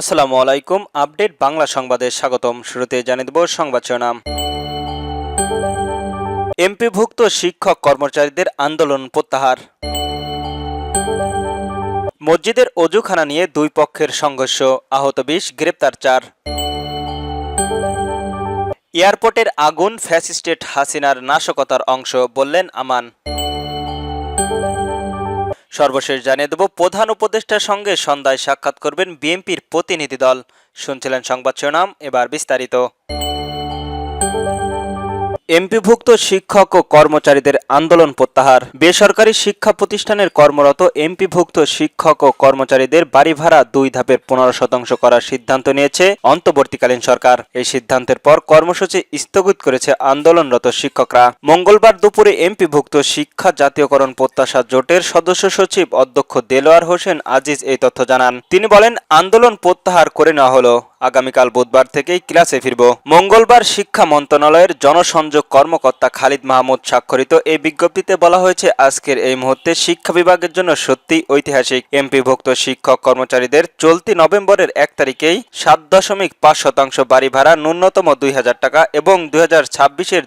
আসসালামু আলাইকুম, আপডেট বাংলা সংবাদে স্বাগতম। শুরুতে জানিয়ে দেব সংবাদ শিরোনাম। এমপিভুক্ত শিক্ষক কর্মচারীদের আন্দোলন প্রত্যাহার। মসজিদের অজুখানা নিয়ে দুই পক্ষের সংঘর্ষ, আহত বিশ, গ্রেপ্তার চার। এয়ারপোর্টের আগুন ফ্যাসিস্টেট হাসিনার নাশকতার অংশ, বললেন আমান। সর্বশেষ জানিয়ে দেব, প্রধান উপদেষ্টার সঙ্গে সন্ধ্যায় সাক্ষাৎ করবেন বিএনপির প্রতিনিধি দল। শুনছিলেন সংবাদ শিরোনাম, এবার বিস্তারিত। এমপিভুক্ত শিক্ষক ও কর্মচারীদের আন্দোলন প্রত্যাহার। বেসরকারি শিক্ষা প্রতিষ্ঠানের কর্মরত এমপিভুক্ত শিক্ষক ও কর্মচারীদের বাড়ি ভাড়া দুই ধাপের পনেরো শতাংশ করার সিদ্ধান্ত নিয়েছে অন্তর্বর্তীকালীন সরকার। এই সিদ্ধান্তের পর কর্মসূচি স্থগিত করেছে আন্দোলনরত শিক্ষকরা। মঙ্গলবার দুপুরে এমপিভুক্ত শিক্ষা জাতীয়করণ প্রত্যাশা জোটের সদস্য সচিব অধ্যক্ষ দেলোয়ার হোসেন আজিজ এই তথ্য জানান। তিনি বলেন, আন্দোলন প্রত্যাহার করে নেওয়া হলো। আগামীকাল বুধবার থেকেই ক্লাসে ফিরব। মঙ্গলবার শিক্ষা মন্ত্রণালয়ের জনসংযোগ কর্মকর্তা খালিদ মাহমুদ স্বাক্ষরিত। এই বিজ্ঞপ্তিতে বলা হয়েছে, আজকের এই মুহূর্তে শিক্ষা বিভাগের জন্য সত্যি ঐতিহাসিক এমপিভুক্ত শিক্ষক কর্মচারীদের চলতি নভেম্বরের এক তারিখেই সাত দশমিক পাঁচ শতাংশ বাড়ি ভাড়া ন্যূনতম দুই হাজার টাকা এবং দুই হাজার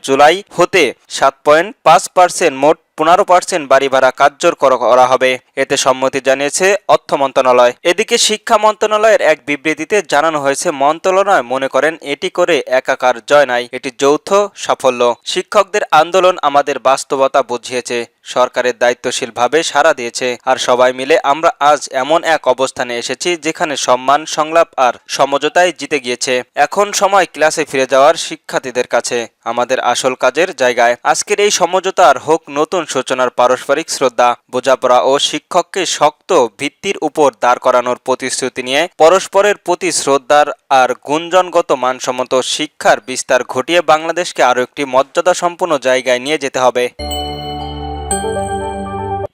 জুলাই হতে সাত পয়েন্ট পাঁচ পার্সেন্ট মোট পনেরো পার্সেন্ট বাড়ি ভাড়া কার্যকর করা হবে। এতে সম্মতি জানিয়েছে অর্থ মন্ত্রণালয়। এদিকে শিক্ষা মন্ত্রণালয়ের এক বিবৃতিতে জানানো হয়েছে, মন্ত্রণালয় মনে করেন এটি করে একাকার জয় নাই। এটি যৌথ সাফল্য। শিক্ষকদের আন্দোলন আমাদের বাস্তবতা বুঝিয়েছে। সরকারের দায়িত্বশীলভাবে সাড়া দিয়েছে। আর সবাই মিলে আমরা আজ এমন এক অবস্থানে এসেছি যেখানে সম্মান, সংলাপ আর সমঝোতায় জিতে গিয়েছে। এখন সময় ক্লাসে ফিরে যাওয়ার শিক্ষার্থীদের কাছে। আমাদের আসল কাজের জায়গায়। আজকের এই সমঝোতার হোক নতুন সূচনার পারস্পরিক শ্রদ্ধা, বোঝাপড়া ও শিক্ষককে শক্ত ভিত্তির উপর দাঁড় করানোর প্রতিশ্রুতি নিয়ে পরস্পরের প্রতি শ্রদ্ধার আর গুঞ্জনগত মানসম্মত শিক্ষার বিস্তার ঘটিয়ে বাংলাদেশকে আরও একটি মর্যাদা সম্পন্ন জায়গায় নিয়ে যেতে হবে।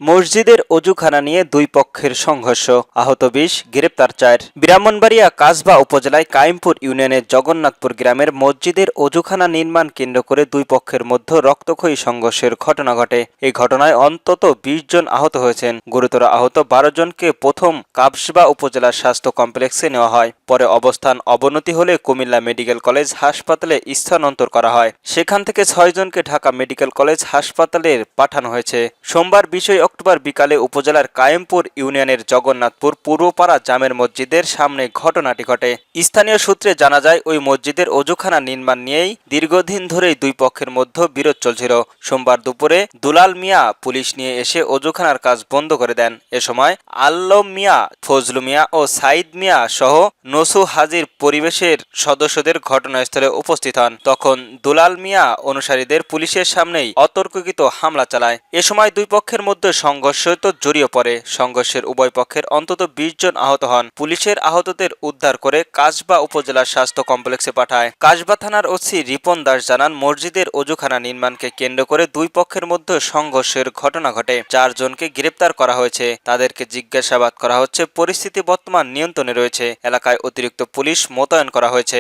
মসজিদের অজুখানা নিয়ে দুই পক্ষের সংঘর্ষ। আহত বিশ, গ্রেপ্তার চার। ব্রাহ্মণবাড়িয়া কাসবা উপজেলায় কাইমপুর ইউনিয়নের জগন্নাথপুর গ্রামের মসজিদের অজুখানা নির্মাণ কেন্দ্র করে দুই পক্ষের মধ্যে রক্তক্ষয়ী সংঘর্ষের ঘটনা ঘটে। এই ঘটনায় অন্তত বিশ জন আহত হয়েছেন। গুরুতর আহত বারো জনকে প্রথম কাবসবা উপজেলার স্বাস্থ্য কমপ্লেক্সে নেওয়া হয়। পরে অবস্থান অবনতি হলে কুমিল্লা মেডিকেল কলেজ হাসপাতালে স্থানান্তর করা হয়। সেখান থেকে ছয় জনকে ঢাকা মেডিকেল কলেজ হাসপাতালে পাঠানো হয়েছে। সোমবার বিষয় অক্টোবর বিকালে উপজেলার কায়েমপুর ইউনিয়নের জগন্নাথপুর পূর্বপাড়া জামের মসজিদের সামনে ঘটনাটি ঘটে। স্থানীয় সূত্রে জানা যায়, ওই মসজিদের অজুখানা নির্মাণ নিয়েই দীর্ঘদিন ধরেই দুই পক্ষের মধ্যে বিরোধ চলছিল। সোমবার দুপুরে দুলাল মিয়া পুলিশ নিয়ে এসে অজুখানার কাজ বন্ধ করে দেন। এ সময় আল্লম মিয়া, ফজলু মিয়া ও সাইদ মিয়া সহ নসু হাজির পরিবেশের সদস্যদের ঘটনাস্থলে উপস্থিত হন। তখন দুলাল মিয়া অনুসারীদের পুলিশের সামনেই অতর্কিত হামলা চালায়। এ সময় দুই পক্ষের মধ্যে সংঘর্ষ তো জড়িয়ে পড়ে। সংঘর্ষের উভয় পক্ষের অন্তত বিশ জন আহত হন। পুলিশের আহতদের উদ্ধার করে কাসবা উপজেলার স্বাস্থ্য কমপ্লেক্সে পাঠায়। কাসবা থানার ওসি রিপন দাস জানান, মসজিদের অজুখানা নির্মাণকে কেন্দ্র করে দুই পক্ষের মধ্যে সংঘর্ষের ঘটনা ঘটে। চারজনকে গ্রেপ্তার করা হয়েছে। তাদেরকে জিজ্ঞাসাবাদ করা হচ্ছে, পরিস্থিতি বর্তমান নিয়ন্ত্রণে রয়েছে। এলাকায় অতিরিক্ত পুলিশ মোতায়েন করা হয়েছে।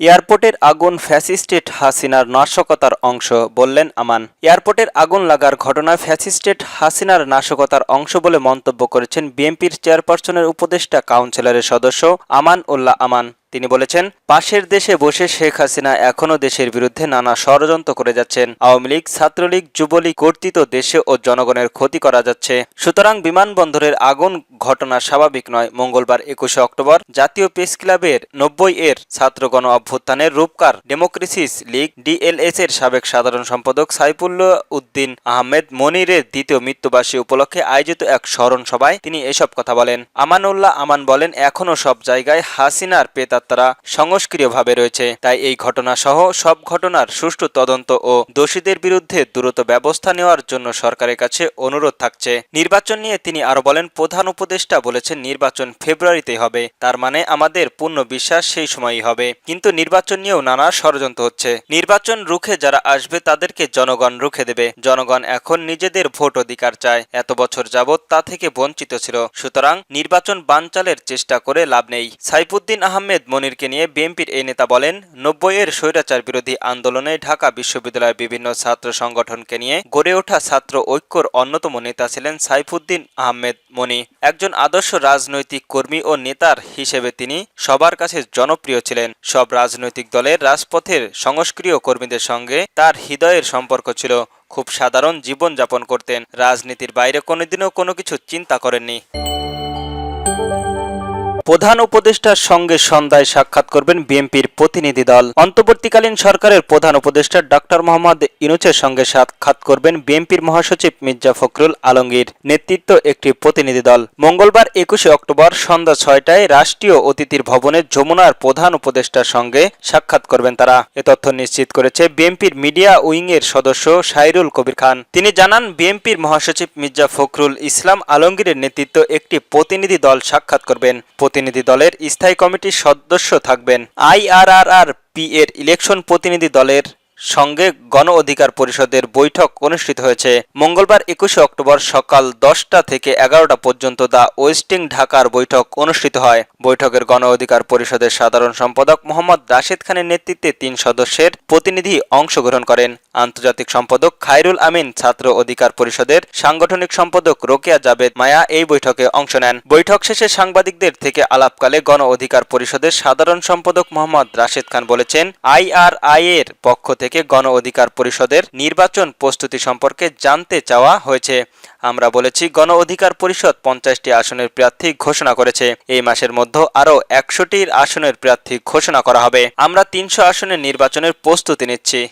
এয়ারপোর্টের আগুন ফ্যাসিস্টেট হাসিনার নাশকতার অংশ বললেন আমান। এয়ারপোর্টের আগুন লাগার ঘটনা ফ্যাসিস্টেট হাসিনার নাশকতার অংশ বলে মন্তব্য করেছেন বিএনপির চেয়ারপারসনের উপদেষ্টা কাউন্সিলরের সদস্য আমান উল্লাহ আমান। তিনি বলেছেন, পাশের দেশে বসে শেখ হাসিনা এখনও দেশের বিরুদ্ধে নানা ষড়যন্ত্র করে যাচ্ছেন। আওয়ামী লীগ, ছাত্রলীগ, যুবলীগ কর্তৃত দেশে ও জনগণের ক্ষতি করা যাচ্ছে। সুতরাং বিমানবন্দরের আগুন ঘটনা স্বাভাবিক নয়। মঙ্গলবার একুশে অক্টোবর জাতীয় প্রেস ক্লাবের নব্বই এর ছাত্র গণ অভ্যুত্থানের রূপকার ডেমোক্রেসিস লীগ ডিএলএস এর সাবেক সাধারণ সম্পাদক সাইফুল্লাহ উদ্দিন আহমেদ মনিরের দ্বিতীয় মৃত্যুবার্ষিকী উপলক্ষে আয়োজিত এক স্মরণ সভায় তিনি এসব কথা বলেন। আমানুল্লাহ আমান বলেন এখনও সব জায়গায় হাসিনার পেতাত্তারা সংস্ক্রিয়ভাবে রয়েছে। তাই এই ঘটনা সহ সব ঘটনার সুষ্ঠু তদন্ত ও দোষীদের বিরুদ্ধে দ্রুত ব্যবস্থা নেওয়ার জন্য সরকারের কাছে অনুরোধ থাকছে। নির্বাচন নিয়ে তিনি আরও বলেন, প্রধান উপদেষ্টা বলেছেন, নির্বাচন ফেব্রুয়ারিতে হবে। তার মানে আমাদের পূর্ণ বিশ্বাস সেই সময়ই হবে। কিন্তু নির্বাচন নিয়েও নানা ষড়যন্ত্র হচ্ছে। নির্বাচন রুখে যারা আসবে, তাদেরকে জনগণ রুখে দেবে। জনগণ এখন নিজেদের ভোট অধিকার চায়। এত বছর যাবৎ তা থেকে বঞ্চিত ছিল। সুতরাং নির্বাচন বানচালের চেষ্টা করে লাভ নেই। সাইফুদ্দিন আহমেদ মনিরকে নিয়ে বিএনপির এই নেতা বলেন নব্বই এর স্বৈরাচার বিরোধী আন্দোলনে ঢাকা বিশ্ববিদ্যালয়ের বিভিন্ন ছাত্র সংগঠনকে নিয়ে গড়ে ওঠা ছাত্র ঐক্যর অন্যতম নেতা ছিলেন সাইফুদ্দিন আহমেদ মনি। একজন আদর্শ রাজনৈতিক কর্মী ও নেতার হিসেবে তিনি সবার কাছে জনপ্রিয় ছিলেন। সব রাজনৈতিক দলের রাজপথের সংস্ক্রিয় কর্মীদের সঙ্গে তার হৃদয়ের সম্পর্ক ছিল। খুব সাধারণ জীবন যাপন করতেন। রাজনীতির বাইরে কোনোদিনও কোনো কিছু চিন্তা করেননি। প্রধান উপদেষ্টার সঙ্গে সন্ধ্যায় সাক্ষাৎ করবেন বিএনপির প্রতিনিধি দল। অন্তর্বর্তীকালীন সরকারের প্রধান উপদেষ্টা ডক্টর মোহাম্মদ ইনুচের সঙ্গে সাক্ষাৎ করবেন বিএনপির মহাসচিব মির্জা ফখরুল আলমগীর, নেতৃত্ব একটি প্রতিনিধি দল। মঙ্গলবার একুশে অক্টোবর সন্ধ্যা ছয়টায় রাষ্ট্রীয় অতিথির ভবনে যমুনার প্রধান উপদেষ্টার সঙ্গে সাক্ষাৎ করবেন তারা। এ তথ্য নিশ্চিত করেছে বিএনপির মিডিয়া উইং এর সদস্য সাইরুল কবির খান। তিনি জানান, বিএনপির মহাসচিব মির্জা ফখরুল ইসলাম আলমগীরের নেতৃত্ব একটি প্রতিনিধি দল সাক্ষাৎ করবেন। প্রতিনিধি দলের স্থায়ী কমিটির সদস্য থাকবেন আইআরআরআর পি এর ইলেকশন প্রতিনিধি দলের সঙ্গে গণ অধিকার পরিষদের বৈঠক অনুষ্ঠিত হয়েছে। মঙ্গলবার একুশে অক্টোবর সকাল দশটা থেকে এগারোটা পর্যন্ত দা ওয়েস্টিং ঢাকার বৈঠক অনুষ্ঠিত হয়। বৈঠকের গণ অধিকার পরিষদের সাধারণ সম্পাদক মোহাম্মদ রাশেদ খানের নেতৃত্বে তিন সদস্যের প্রতিনিধি অংশগ্রহণ করেন। আন্তর্জাতিক সম্পাদক খায়রুল আমিন, ছাত্র অধিকার পরিষদের সাংগঠনিক সম্পাদক রোকেয়া জাবেদ মায়া এই বৈঠকে অংশ নেন। বৈঠক শেষে সাংবাদিকদের থেকে আলাপকালে গণ অধিকার পরিষদের সাধারণ সম্পাদক মোহাম্মদ রাশেদ খান বলেছেন আইআরআই এর পক্ষ থেকে গণ অধিকার পরিষদের নির্বাচন প্রস্তুতি সম্পর্কে জানতে চাওয়া হয়েছে। আমরা বলেছি, গণ অধিকার পরিষদ পঞ্চাশটি আসনের প্রার্থী ঘোষণা করেছে। এই মাসের মধ্যে আরও একশোটির আসনের প্রার্থী ঘোষণা করা হবে। আমরা তিনশো আসনের নির্বাচনের প্রস্তুতি নিচ্ছি।